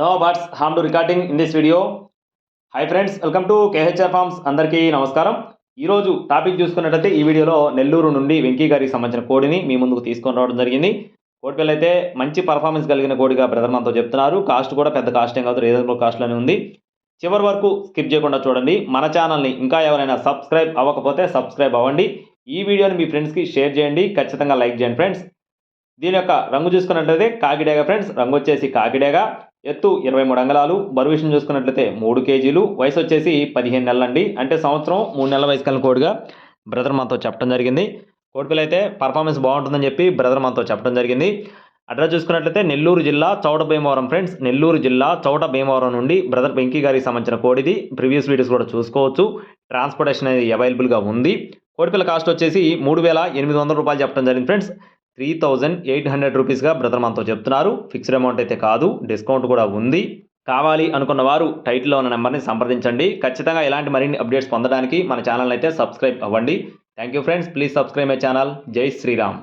No buts harm to recording in this video hi friends welcome to KHR farms అందరికీ నమస్కారం. ఈరోజు topic చూసుకున్నట్లయితే ఈ వీడియోలో నెల్లూరు నుండి వెంకీ గారికి సంబంధించిన కోడిని మీ ముందుకు తీసుకొని రావడం జరిగింది. కోడి పిల్ల అయితే మంచి పర్ఫార్మెన్స్ కలిగిన కోడిగా బ్రదర్ మనతో చెప్తున్నారు. కాస్ట్ కూడా పెద్ద కాస్ట్ ఏం కాదు రీజనబుల్ కాస్ట్లోనే ఉంది. చివరి వరకు స్కిప్ చేయకుండా చూడండి. మన ఛానల్ని ఇంకా ఎవరైనా సబ్స్క్రైబ్ అవ్వకపోతే సబ్స్క్రైబ్ అవ్వండి. ఈ వీడియోని మీ ఫ్రెండ్స్కి షేర్ చేయండి. ఖచ్చితంగా లైక్ చేయండి ఫ్రెండ్స్ దీని యొక్క రంగు చూసుకున్నట్లయితే కాకిడేగా ఫ్రెండ్స్ రంగు వచ్చేసి కాకిడేగా. ఎత్తు ఇరవై మూడు అంగళాలు బరువు విషయం చూసుకున్నట్లయితే మూడు కేజీలు. వయసు వచ్చేసి పదిహేను నెలలండి. అంటే సంవత్సరం మూడు నెలల వయసు కలిగిన కోడిగా బ్రదర్ మనతో చెప్పడం జరిగింది. కోడిపిల్ల అయితే పర్ఫార్మెన్స్ బాగుంటుందని చెప్పి బ్రదర్ మనతో చెప్పడం జరిగింది. అడ్రస్ చూసుకున్నట్లయితే నెల్లూరు జిల్లా చౌట భీమవరం ఫ్రెండ్స్. నెల్లూరు జిల్లా చౌట భీమవరం నుండి బ్రదర్ వెంకీ గారికి సంబంధించిన కోడిది. ప్రీవియస్ వీడియోస్ కూడా చూసుకోవచ్చు. ట్రాన్స్పోర్టేషన్ అనేది అవైలబుల్గా ఉంది. కోడిపిల్ల కాస్ట్ వచ్చేసి మూడు వేల ఎనిమిది వందల రూపాయలు చెప్పడం జరిగింది friends. Three thousand eight hundred రూపీస్గా brother మనతో చెప్తున్నారు. ఫిక్స్డ్ అమౌంట్ అయితే కాదు. డిస్కౌంట్ కూడా ఉంది. కావాలి అనుకున్న వారు టైటిల్లో ఉన్న నెంబర్ని సంప్రదించండి. ఖచ్చితంగా ఇలాంటి మరిన్ని అప్డేట్స్ పొందడానికి మన ఛానల్ అయితే సబ్స్క్రైబ్ అవ్వండి. Thank you friends. Please subscribe my channel. Jai Shriram.